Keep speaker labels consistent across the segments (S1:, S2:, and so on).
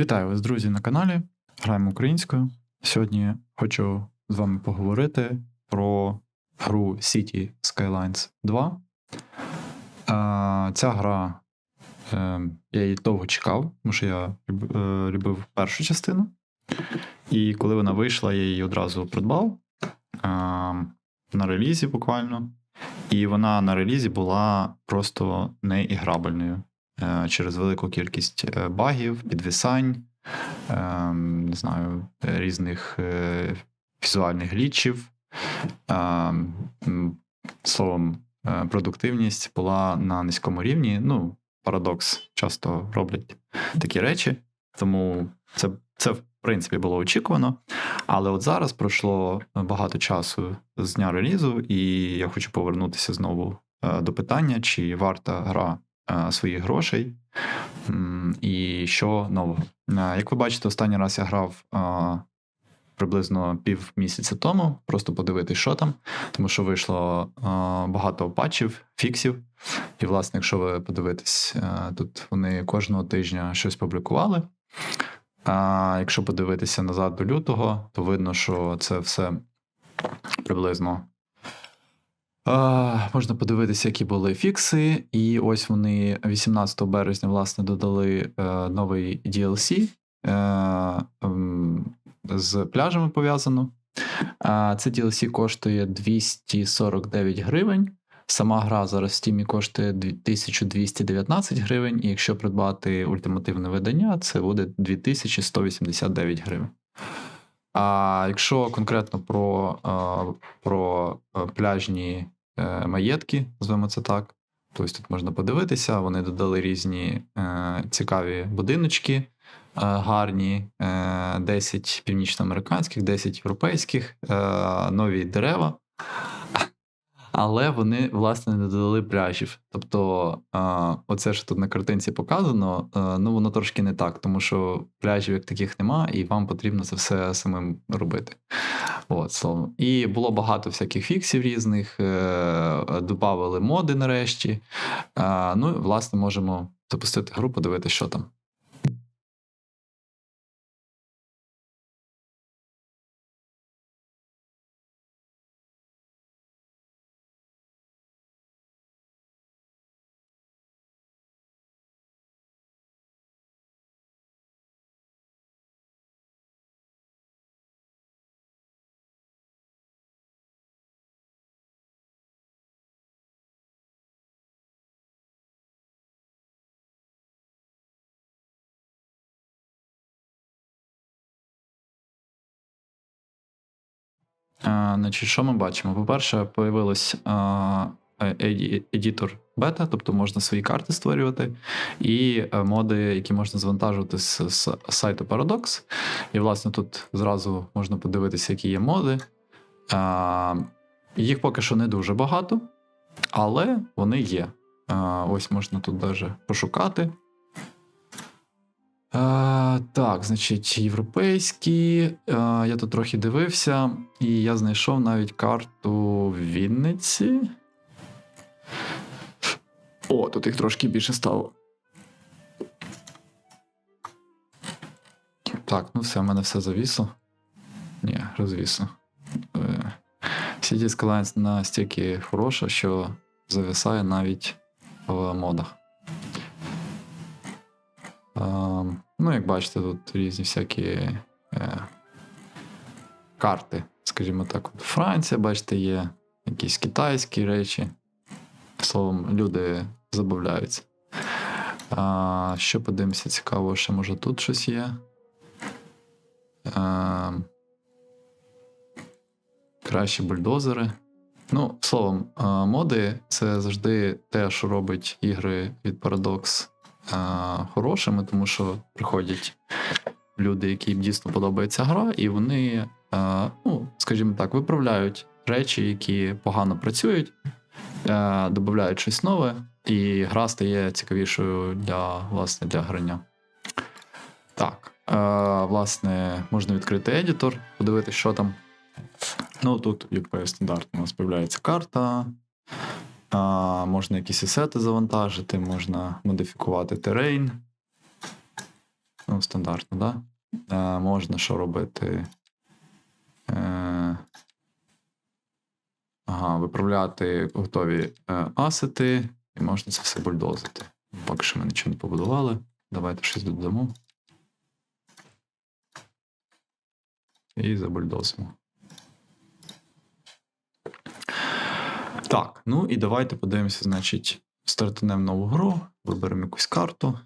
S1: Вітаю вас, друзі, на каналі. Граємо українською. Сьогодні хочу з вами поговорити про гру City Skylines 2. Ця гра е, я її довго чекав, тому що я е, любив першу частину. І коли вона вийшла, я її одразу придбав на релізі буквально. І вона на релізі була просто неіграбельною через велику кількість е, багів, підвисань, е, не знаю, е, різних е, візуальних глічів. Е, Словом, е, продуктивність була на низькому рівні. Ну, парадокс часто роблять такі речі, тому це, це в принципі було очікувано. Але от зараз пройшло багато часу з дня релізу, і я хочу повернутися знову е, до питання, чи варта гра е, своїх грошей, і що нового. Е, Як ви бачите, останній раз я грав е, приблизно пів місяця тому, просто подивитись, що там, тому що вийшло е, багато патчів, фіксів. І, власне, якщо ви подивитесь, е, тут вони кожного тижня щось публікували. А якщо подивитися назад до лютого, то видно, що це все приблизно. Можна подивитися, які були фікси. І ось вони 18 березня, власне, додали е, новий DLC е, ем, з пляжами пов'язано. А, це DLC коштує 249 гривень. Сама гра зараз в Steam коштує 1219 гривень, і якщо придбати ультимативне видання, це буде 2189 гривень. А якщо конкретно про, про пляжні е, маєтки, назвемо це так, то ось тут можна подивитися, вони додали різні е, цікаві будиночки, е, гарні, е, 10 північноамериканських, 10 європейських, е, нові дерева. Але вони, власне, не додали пляжів. Тобто, оце, що тут на картинці показано, а, ну воно трошки не так, тому що пляжів як таких нема, і вам потрібно це все самим робити. От, словом. І було багато всяких фіксів різних, е, додавали моди нарешті. А, ну, власне, можемо запустити гру, подивитися, що там. Значить, що ми бачимо? По-перше, появилось е- еді- едітор бета, тобто можна свої карти створювати, і е, моди, які можна завантажувати з, з сайту Paradox. І, власне, тут зразу можна подивитися, які є моди. Їх поки що не дуже багато, але вони є. Ось можна тут даже пошукати. А, так, значить, європейські. А, я тут трохи дивився, і я знайшов навіть карту Вінниці. О, тут їх трошки більше стало. Так, ну все, в мене все завісло. Ні, розвісло. Е, City Skylines настільки хороша, що зависає навіть в модах. Ну, як бачите, тут різні всякі е, карти, скажімо так. От Франція, бачите, є якісь китайські речі. Словом, люди забавляються. А, що подивимося цікаво, ще може тут щось є. Ем, кращі бульдозери. Ну, словом, моди це завжди те, що робить ігри від е, хорошими, тому що приходять люди, яким дійсно подобається гра, і вони, ну, скажімо так, виправляють речі, які погано працюють, додають щось нове, і гра стає цікавішою для, власне, для грання. Так, власне, можна відкрити едітор, подивитися, що там. Ну, тут, як стандартно, у нас з'являється карта. А, можна якісь асети завантажити, можна модифікувати терейн. Ну, стандартно, да? Е, можна що робити? Е, ага, виправляти готові е, асети, і можна це все бульдозити. Поки що ми нічого не побудували. Давайте щось додамо. І забульдозимо. Так, ну і давайте подивимося, значить, стартанемо нову гру, виберемо якусь карту.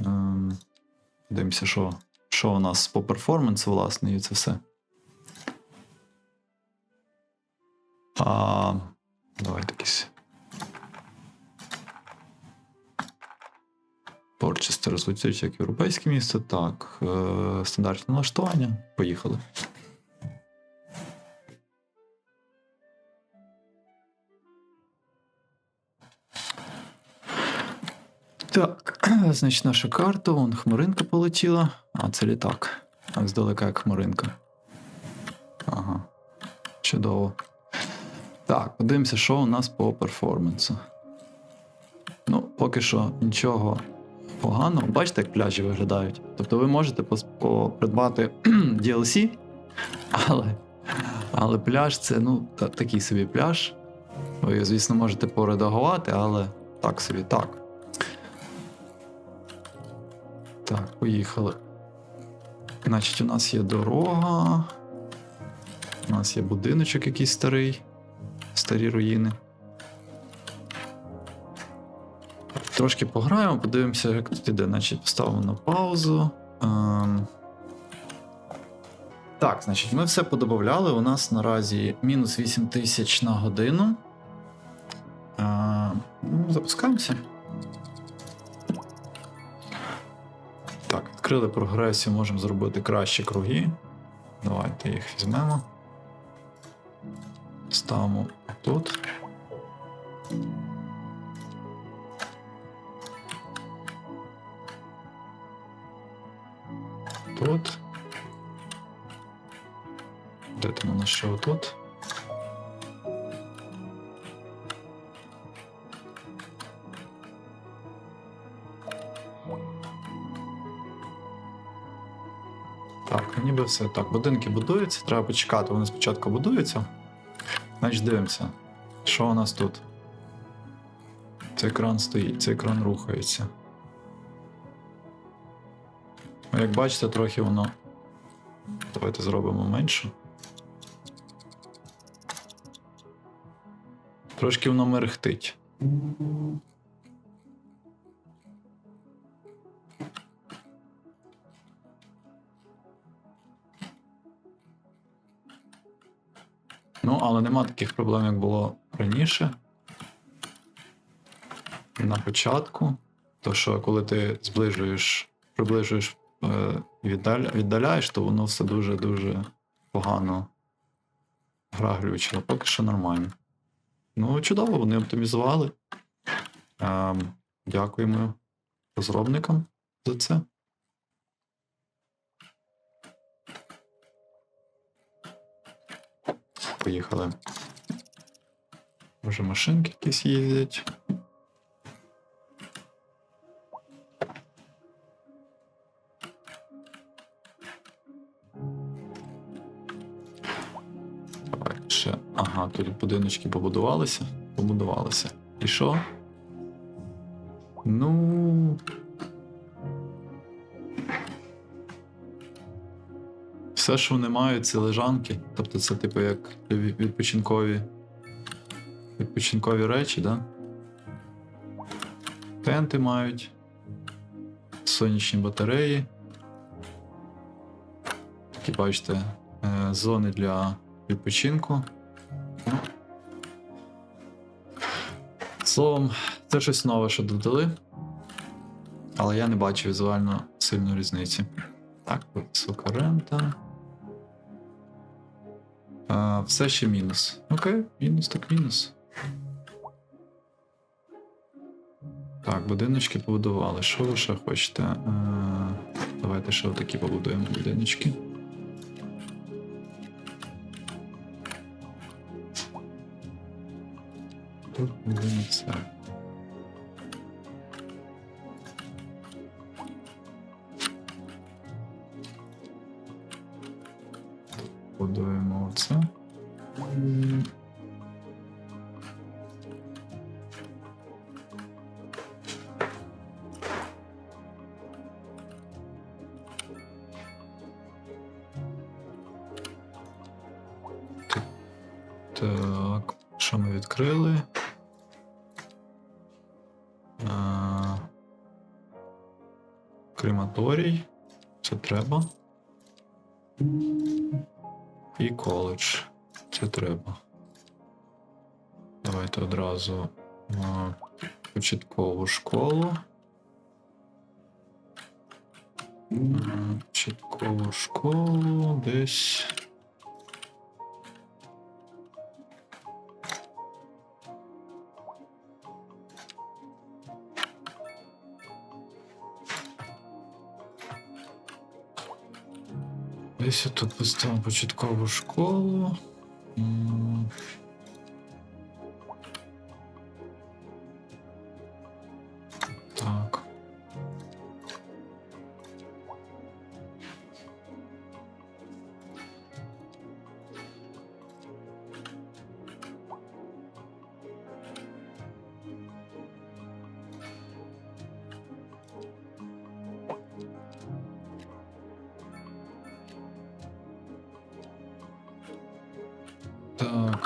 S1: Ем, Дивимося, що, що у нас по перформансу, власне, і це все. А, давайте якісь. Порчесте розвитять як європейське місто. Так. Е, стандартне налаштування. Поїхали. Так, значить, наша карта, вон хмаринка полетіла. А, це літак. Так, здалека як хмаринка. Ага. Чудово. Так, подивимося, що у нас по перформансу. Ну, поки що нічого поганого. Бачите, як пляжі виглядають. Тобто ви можете придбати DLC, але, але пляж це ну, та- такий собі пляж. Ви, звісно, можете поредагувати, але так собі так. Так, поїхали. Значить, у нас є дорога. У нас є будиночок якийсь старий. Старі руїни. Трошки пограємо, подивимося, як тут іде. Значить, поставимо на паузу. Ем... Так, значить, ми все подобавляли. У нас наразі мінус 8 тисяч на годину. Ем... Ну, запускаємося. Відкрили прогресію, можемо зробити кращі круги. Давайте їх візьмемо. Ставимо тут. Тут. Де там у нас ще отут? Ніби все. Так, будинки будуються, треба почекати, вони спочатку будуються. Значить, дивимося, що у нас тут. Цей екран стоїть, цей екран рухається. Ну, Як бачите, трохи воно. Давайте зробимо менше. Трошки воно мерехтить. Ну, але нема таких проблем, як було раніше. На початку. То що коли ти зближуєш, приближуєш е, віддаля, віддаляєш, то воно все дуже-дуже погано гра глючила. Поки що нормально. Ну, чудово, вони оптимізували. Ем, дякуємо розробникам за це. Поїхали. Може машинки якісь їздять. Ще. Ага, тут будиночки побудувалися. Побудувалися. І що? Ну. Все, що вони мають, це лежанки. Тобто це, типу, як відпочинкові. Відпочинкові речі, да? Тенти мають. Сонячні батареї. Такі, бачите, е, зони для відпочинку. Словом, це щось нове, що додали. Але я не бачу візуально сильну різниці. Так, висока рента. А, все ще мінус. Окей, мінус так мінус. Так, будиночки побудували. Що ви ще хочете? А, давайте ще отакі побудуємо будиночки. Тут будинок все. Будуємо оце. Так, що ми відкрили? А, крематорій. Це треба. І коледж. Це треба. Давайте одразу на початкову школу. Початкову школу десь. Десь тут поставив початкову школу.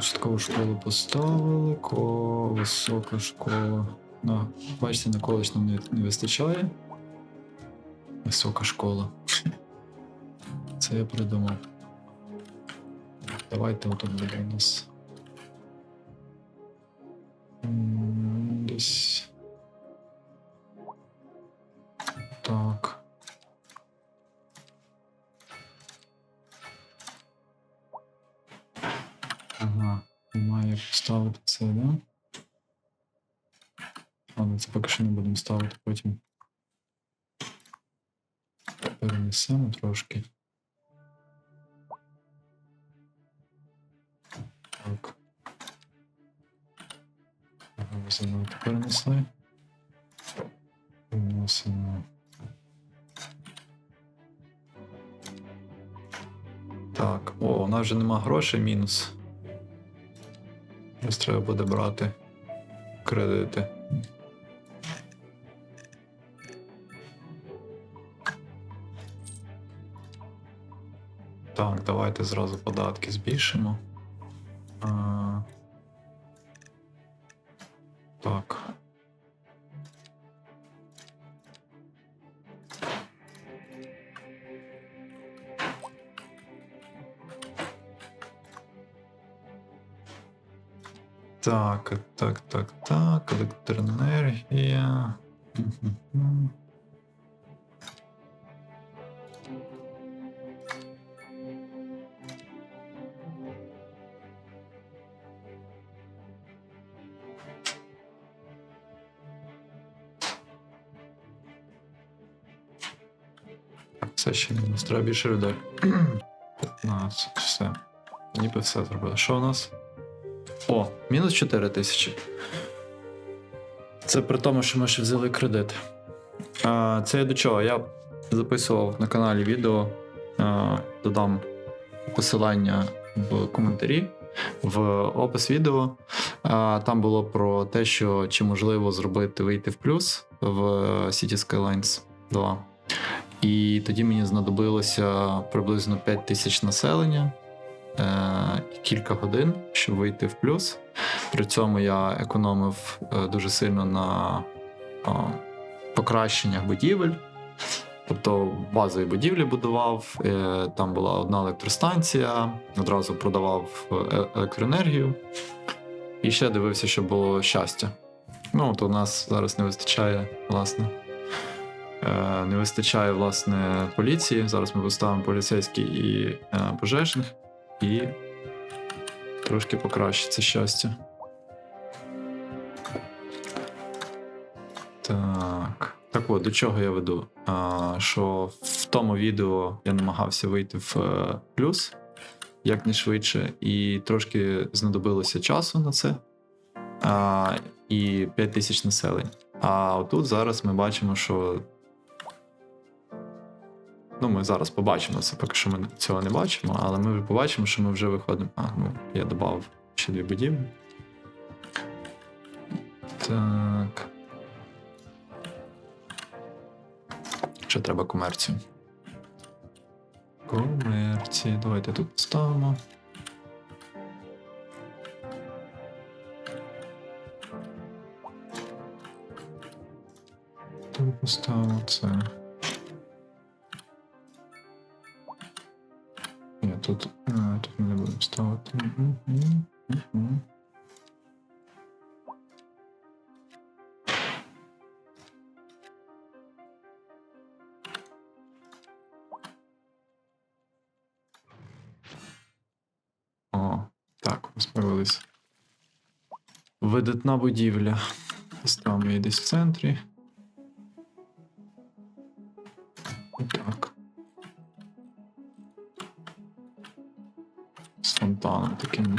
S1: Початкову школу поставили, висока школа. Ну, бачите, на коледж нам не, не вистачає. Висока школа. Це я придумав. Давайте отут буде у нас. Так, о, у нас вже нема грошей, мінус. Зараз треба буде брати кредити. Так, давайте зразу податки збільшимо. Так, так, так, так, електроенергія. Мгм. Все ще не нас треба більше людей. 15, все. Ніби все зробили. Що у нас? О, мінус 4 тисячі. Це при тому, що ми ще взяли кредит. А, це я до чого? Я записував на каналі відео, а, додам посилання в коментарі, в опис відео. А, там було про те, що чи можливо зробити вийти в плюс в City Skylines 2. І тоді мені знадобилося приблизно 5 тисяч населення кілька годин, щоб вийти в плюс. При цьому я економив е, дуже сильно на е, покращеннях будівель. Тобто базові будівлі будував, е, там була одна електростанція, одразу продавав е, електроенергію. І ще дивився, щоб було щастя. Ну, от у нас зараз не вистачає, власне. Е, Не вистачає власне поліції. Зараз ми поставимо поліцейський і е, пожежних, і трошки покращиться щастя. Так. Так от, до чого я веду? А, що в тому відео я намагався вийти в е, плюс якнайшвидше, і трошки знадобилося часу на це. А, і 5 тисяч населень. А отут зараз ми бачимо, що Ну, ми зараз побачимо це, поки що ми цього не бачимо, але ми вже побачимо, що ми вже виходимо. А, ну, я додав ще дві будівлі. Так. Ще треба комерцію. Комерції. Давайте тут ставимо. Тут поставимо це. Тут, а, тут ми не будемо ставити. О, так, у нас видатна будівля. Ставимо її десь в центрі. Фонтаном таким.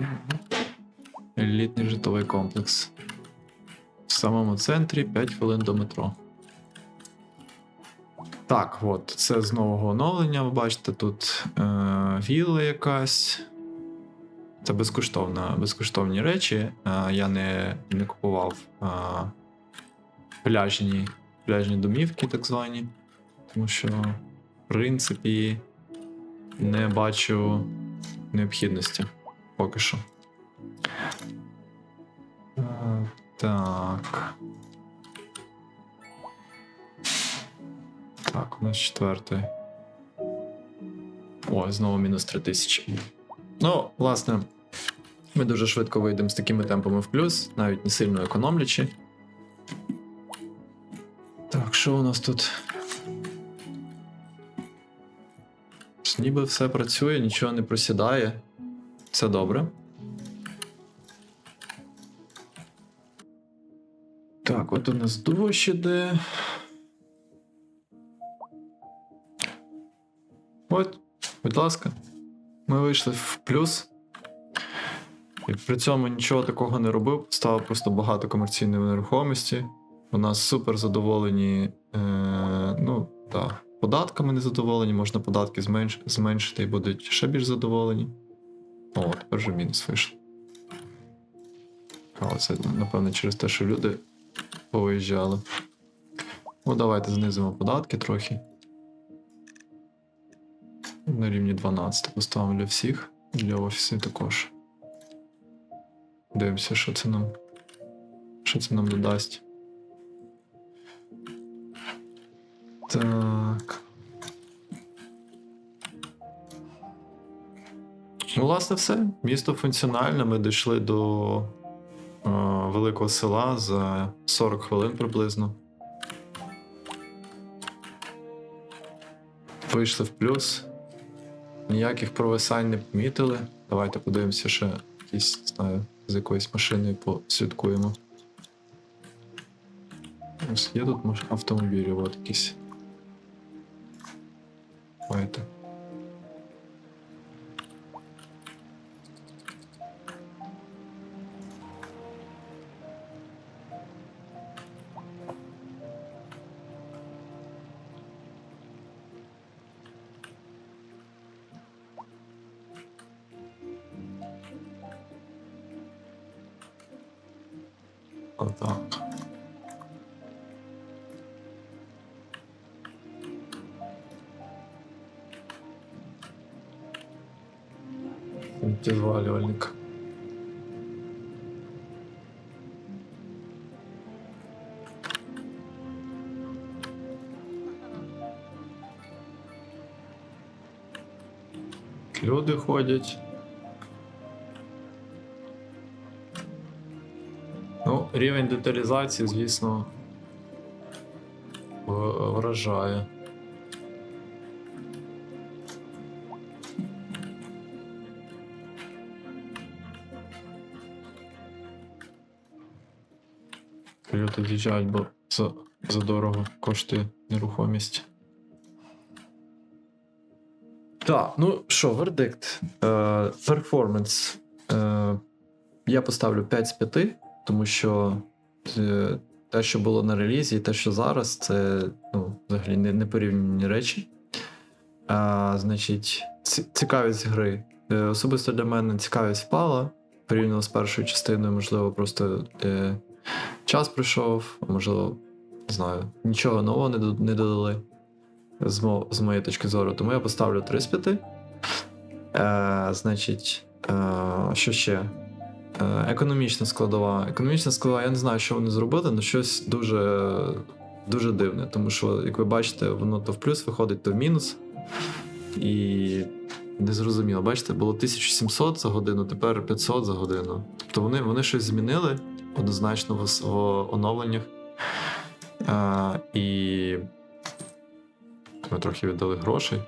S1: Елітний житловий комплекс. В самому центрі 5 хвилин до метро. Так, от, це з нового оновлення. Ви бачите, тут е, вілла якась. Це безкоштовна, безкоштовні речі. Е, я не, не купував е, пляжні, пляжні домівки, так звані. Тому що, в принципі, не бачу необхідності поки що. Е, Так. Так, у нас четвертий. О, знову мінус 3000. Ну, власне, ми дуже швидко вийдемо з такими темпами в плюс, навіть не сильно економлячи. Так, що у нас тут? Ніби все працює, нічого не просідає. Це добре. Так, от у нас дощ іде. От, будь ласка, ми вийшли в плюс. І при цьому нічого такого не робив, стало просто багато комерційної нерухомості. У нас супер задоволені. Е, ну, так, податками не задоволені, можна податки зменш, зменшити і будуть ще більш задоволені. О, тепер вже мінус вийшов. Але це, напевно, через те, що люди повиїжджали. Ну, давайте знизимо податки трохи. На рівні 12 поставимо для всіх, для офісів також. Дивимося, що це нам. Що це нам додасть. Так. Ну, власне, все. Місто функціональне. Ми дійшли до е, великого села за 40 хвилин приблизно. Вийшли в плюс. Ніяких провисань не помітили. Давайте подивимося, ще якісь, знаю, з якоюсь машиною посвяткуємо. Ось є тут автомобілі, от якісь. Давайте. Отак. Звалювальник. Люди ходять. Ну, рівень деталізації, звісно, вражає. Люди з'їжджають, бо за, за дорого коштує нерухомість. Так, ну що, вердикт. Е, перформанс. Е, я поставлю 5 з 5, тому що е, те, що було на релізі, і те, що зараз, це ну, взагалі не, не порівняні речі. А, значить, цікавість гри. Е, Особисто для мене цікавість впала порівняно з першою частиною, можливо, просто е, час пройшов, можливо, не знаю, нічого нового не, додали з, мо, з моєї точки зору. Тому я поставлю 3 з 5. Е, значить, е, що ще? Е, економічна складова. Економічна складова, я не знаю, що вони зробили, але щось дуже, дуже дивне. Тому що, як ви бачите, воно то в плюс виходить, то в мінус. І незрозуміло. Бачите, було 1700 за годину, тепер 500 за годину. Тобто вони, вони щось змінили однозначно в, в оновленнях. А, і ми трохи віддали грошей.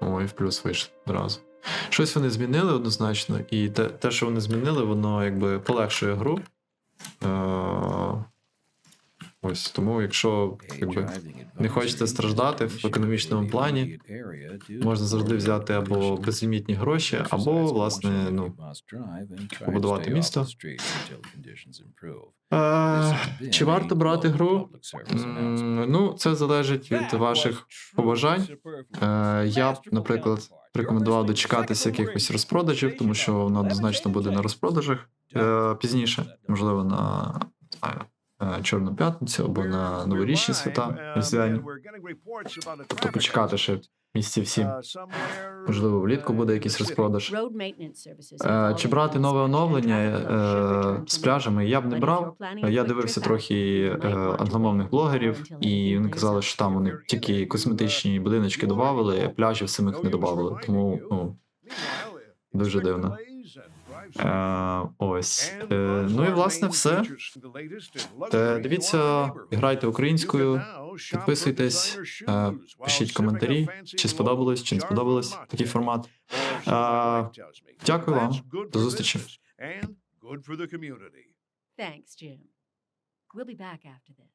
S1: Ой, в плюс вийшли одразу. Щось вони змінили однозначно, і те, те, що вони змінили, воно якби полегшує гру. Ось тому, якщо якби,
S2: не хочете страждати в економічному плані,
S1: можна завжди взяти або безлімітні гроші, або, власне, ну, побудувати місто. Е, чи варто брати гру? Ну, це залежить від ваших побажань. Е, Я наприклад, рекомендував дочекатися якихось розпродажів, тому що воно однозначно буде на розпродажах е, пізніше, можливо, на знаю, Чорну п'ятницю або на новорічні свята різдвяні. Тобто почекати ще місяці всі. Можливо, влітку буде якийсь розпродаж. Е, Чи брати нове оновлення е, з пляжами? Я б не брав. Я дивився трохи е, англомовних блогерів, і вони казали, що там вони тільки косметичні будиночки додавали, пляжів самих не додавали. Тому ну, дуже дивно. Е, ось. Е, ну і власне все. Е, Дивіться, грайте українською, підписуйтесь, е, пишіть коментарі, чи сподобалось, чи не сподобалось такий формат. Е, Дякую вам. До зустрічі.
S3: We'll be back after this.